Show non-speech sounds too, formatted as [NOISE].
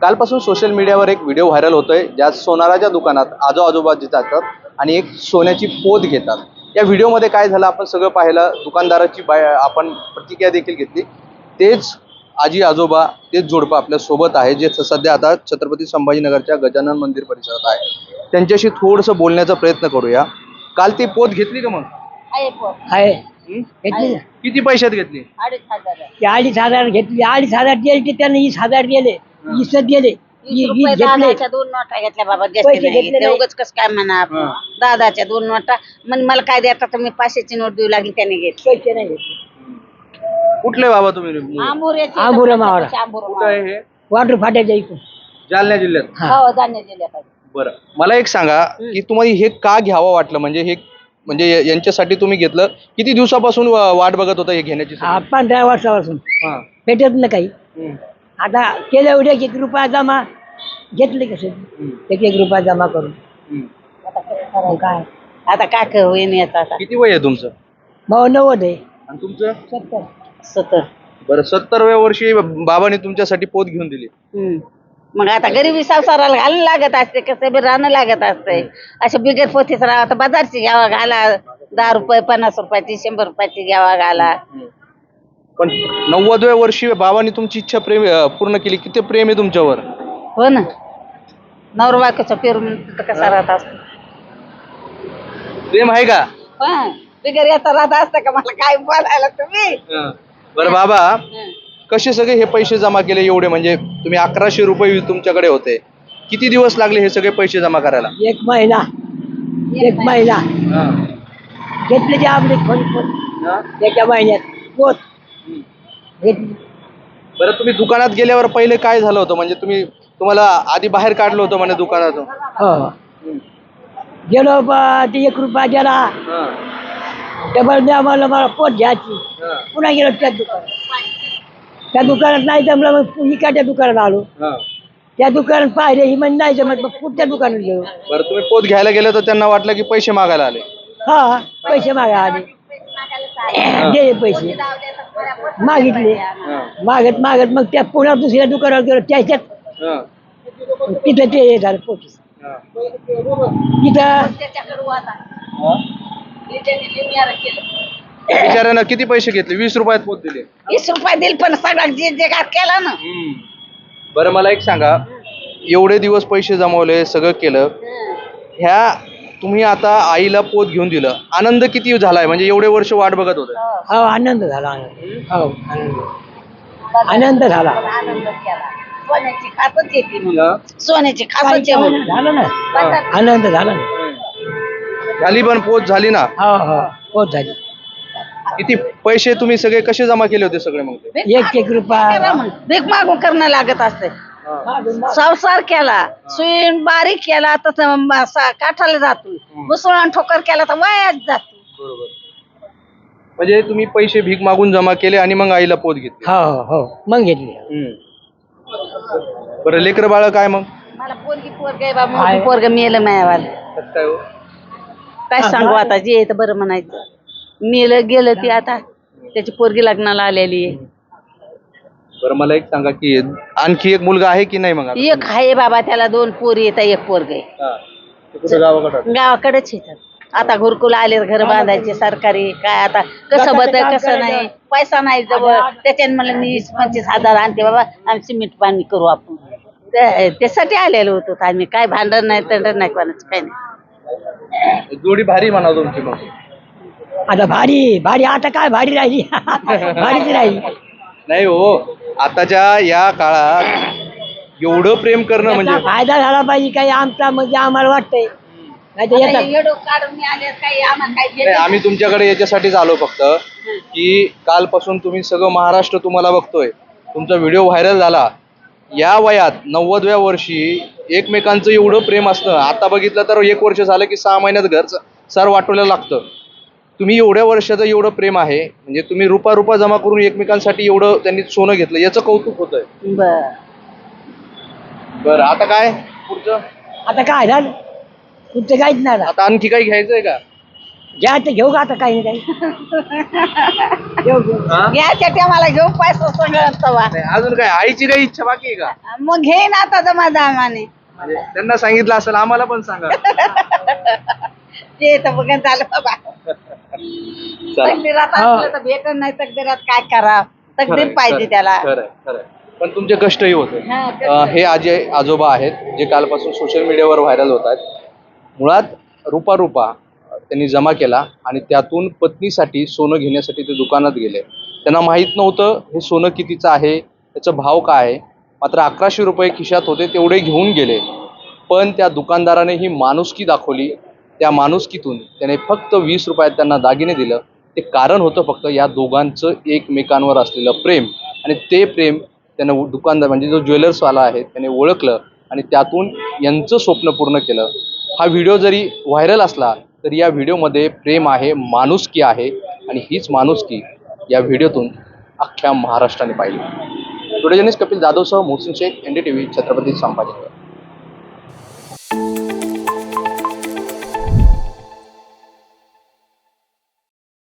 कालपासून सोशल मीडियावर एक व्हिडिओ व्हायरल होतोय ज्यात सोनाराच्या दुकानात आजो आजोबा जातात आणि एक सोन्याची पोत घेतात. या व्हिडिओमध्ये काय झालं आपण सगळं पाहिलं दुकानदाराची बाय आपण प्रतिक्रिया देखील घेतली. तेच आजी आजोबा तेच जोडपं आपल्यासोबत आहे जे सध्या आता छत्रपती संभाजीनगरच्या गजानन मंदिर परिसरात आहे. त्यांच्याशी थोडंसं बोलण्याचा प्रयत्न करूया. काल ती पोत घेतली का मग? आहे हं? घेतली ना. किती पैशात घेतली? अडीच हजार. आहे. ते अडीच हजार घेतली. अडीच हजार दिले की त्यानं वीस हजार दिले. वीस वीस रुपये घेतले दादाच्या दोन नोटा घेतल्या बाबा जास्त पैसे नाही घेतले घेतले नाही. उगाच कसं काय म्हणा आपण. हा. दादाच्या दोन नोटा. मग मला काय देता तर मी पाचशेची नोट देऊ लागली त्याने घेतली. पैसे नाही घेतले. कुठले बाबा तुम्ही? आंबोऱ्याची आंबोऱ्या मावळा. आंबोऱ्या कुठं आहे हे? वॉटर फाट्याच्या इकडून जालना जिल्ह्यात? हा. हो दिल्या पाहिजे बरं. मला एक सांगा की तुम्हाला हे का घ्यावं वाटलं? म्हणजे हे म्हणजे या- यांच्यासाठी तुम्ही घेतलं. किती दिवसापासून वा- वाट बघत होता हे घेण्याची हा, पंधरा वर्षापासून. हा. भेटत ना काही. हम्म. आता केल्या उद्या एक रुपया जमा घेतले कसे. एक एक रुपया जमा करून. आता? काय? आता काय कर होईन याचं आता? किती वय आहे तुमचं? भाऊ नव्वद आहे. आणि तुमचं? सत्तर. सत्तर. बरं सत्तरव्या वर्षी बाबाने तुमच्यासाठी पोत घेऊन दिली. हम्म. मग आता गरिबी संसाराला घालणं लागत असते कसं बी राहणं लागत असते. अशा बिगर पोथीच राहा आता बाजारची घ्यावा घाला. दहा रुपये पन्नास रुपयाची शंभर रुपयाची घ्यावा घाला. पण नव्वदव्या वर्षी बाबांनी तुमची इच्छा प्रेम पूर्ण केली. किती प्रेम आहे तुमच्यावर? हो ना. नवरा बायकोचा पेरून कसा राहत असतो? प्रेम आहे का? पण बिगर याचा राहत असतं का? मला काय बोलायला तुम्ही? बरं बाबा कसे सगळे हे पैसे जमा केले एवढे? म्हणजे तुम्ही अकराशे रुपये तुमच्याकडे होते. किती दिवस लागले हे सगळे पैसे जमा करायला? एक महिना. एक महिना. घेतले ते आपले फोन फोन. एका महिन्यात. पोत. घेतली बरं तुम्ही दुकानात गेल्यावर पहिले काय झालं होतं? म्हणजे तुम्ही तुम्हाला आधी बाहेर काढलं होतं म्हणे दुकानातून? हो. गेलो बा ते एक रुपया गेला. डबल द्या मला मला पोट घ्यायची. पुन्हा गेलो त्या दुकानात. त्या दुकानात नाही जमलं मग इकडच्या दुकानात आलो. त्या दुकानात पाहिले ही म्हणजे नाही जमत. मग पुढच्या दुकानात गेलो? बरं तुम्ही पोत घ्यायला गेले तर त्यांना वाटलं की पैसे मागायला आले. हा पैसे मागा आले. दिले पैसे. मागितले. मागत मागत मग त्या पुन्हा दुसऱ्या दुकानावर गेलो. त्याच्यात तिथं ते हे झालं पोट तिथं बिचाऱ्यानं किती पैसे घेतले? वीस रुपयात पोत दिले. वीस रुपये दिल पण सगळा जे जे काय केला ना. बरं मला एक सांगा. एवढे दिवस पैसे जमवले सगळं केलं. ह्या तुम्ही आता आईला पोत घेऊन दिलं. आनंद किती झालाय? म्हणजे एवढे वर्ष वाट बघत होते. हो आनंद झाला आनंद. हो. आनंद. आनंद झाला. आनंद केला. सोन्याची खातच येते म्हणून सोन्याची खातच आहे म्हणून झालं ना. आनंद झाला ना. झाली पण पोत झाली ना? हो हो पोत झाली. किती पैसे तुम्ही सगळे कसे जमा केले होते सगळे मग ते? एक एक रुपया. भीक मागून करणं लागत असते. संसार केला सुईन बारीक केला तर काठाला जातो मुसळण ठोकर केला तर वयात जातो बरोबर. म्हणजे तुम्ही पैसे भीक मागून जमा केले आणि मग आईला पोत घेतली. हो हो मग घेतली. बरं लेकर बाळ काय मग? मला पोरगी पोरग आहे बाबा मोठी पोरग मेलं मायावाला. कसं काय हो? काय सांगू आता जे आहे ते बरं म्हणायचं. मेलं गेलं ती आता. त्याची पोरगी लग्नाला आलेली आहे. बरं मला एक सांगा की आणखी एक मुलगा आहे की नाही मग आता? एक आहे बाबा त्याला दोन पोरी येतात एक पोरग आहे. हा. ते कुठं गावाकडं आहे? गावाकडेच येतात. आता घरकुल आले घर बांधायचे सरकारी. काय आता कसं बद कसं नाही? पैसा नाही जवळ. त्याच्याने मला मी वीस पंचवीस हजार आणते बाबा आम्ही सिमेंट पाणी करू आपण. त्यासाठी आलेलो होतो आम्ही. काय भांडण नाही तंडण नाही कोणाचं काही नाही. जोडी भारी म्हणा तुमची मग. आता भारी भारी आता काय भारी राहिली? [LAUGHS] भारीच राहिली. नाही हो आताच्या या काळात एवढं प्रेम करणं त्याचा म्हणजे फायदा झाला पाहिजे काही आमचा म्हणजे आम्हाला वाटतंय. नाही तर आता येतात. हे येडो काढून मी आले काही आम्हाला काही नाही, देत आम्ही तुमच्याकडे याच्यासाठीच आलो फक्त की कालपासून तुम्ही सगळं महाराष्ट्र तुम्हाला बघतोय. तुमचा व्हिडिओ व्हायरल झाला. या वयात नव्वदव्या वर्षी एकमेकांचं एवढं प्रेम असतं. आता बघितलं तर एक वर्ष झालं की सहा महिन्यात घर सर वाटवलं लागतं. तुम्ही एवढ्या वर्षाचं एवढं प्रेम आहे म्हणजे तुम्ही रुपा रुपा जमा करून एकमेकांसाठी एवढं त्यांनी सोनं घेतलं याचं कौतुक होतंय. बर. बरं आता काय पुढचं? आता काय झालं? तुमचं काहीच नाही झालं. आता आणखी काही घ्यायचंय का? घ्यायचं घेऊ का आता काही नाही काही? घेऊ घेऊ. हा? घ्यायच्या टायमाला घेऊ पैसा सगळं तवा. नाही, अजून काय आईची काही इच्छा बाकी आहे का? मग घेईन आता जमा दामाने म्हणजे त्यांना सांगितलं असेल आम्हाला पण सांगा. [LAUGHS] ते तर बघून झालं बाबा. [LAUGHS] चला. तकदीरात हा. असलं तर भेटत नाही तकदीरात काय करा तकदीर खरंय, पाहिजे खरंय, त्याला. खरंय खरंय. पण तुमचे कष्टही होते. हा, कष्ट. अं, हे आजी आजोबा आहेत जे कालपासून सोशल मीडियावर व्हायरल होत आहेत. मुळात रुपा रुपा त्यांनी जमा केला आणि त्यातून पत्नीसाठी सोनं घेण्यासाठी ते दुकानात गेले. त्यांना माहीत नव्हतं हे सोनं कितीचं आहे त्याचा भाव काय आहे. मात्र अकराशे रुपये खिशात होते तेवढे घेऊन गेले. पण त्या दुकानदाराने ही माणुसकी दाखवली. त्या माणुसकीतून त्याने फक्त वीस रुपयात त्यांना दागिने दिलं. ते कारण होतं फक्त या दोघांचं एकमेकांवर असलेलं प्रेम. आणि ते प्रेम त्यानं दुकानदार म्हणजे जो ज्वेलर्सवाला आहे त्याने ओळखलं आणि त्यातून यांचं स्वप्न पूर्ण केलं. हा व्हिडिओ जरी व्हायरल असला तरी या व्हिडिओमध्ये प्रेम आहे माणुसकी आहे. आणि हीच माणुसकी या व्हिडिओतून अख्ख्या महाराष्ट्राने पाहिली. Today journeys Kapil जाधवसह Mohsin Shaikh N D T V Chhatrapati Sambhaji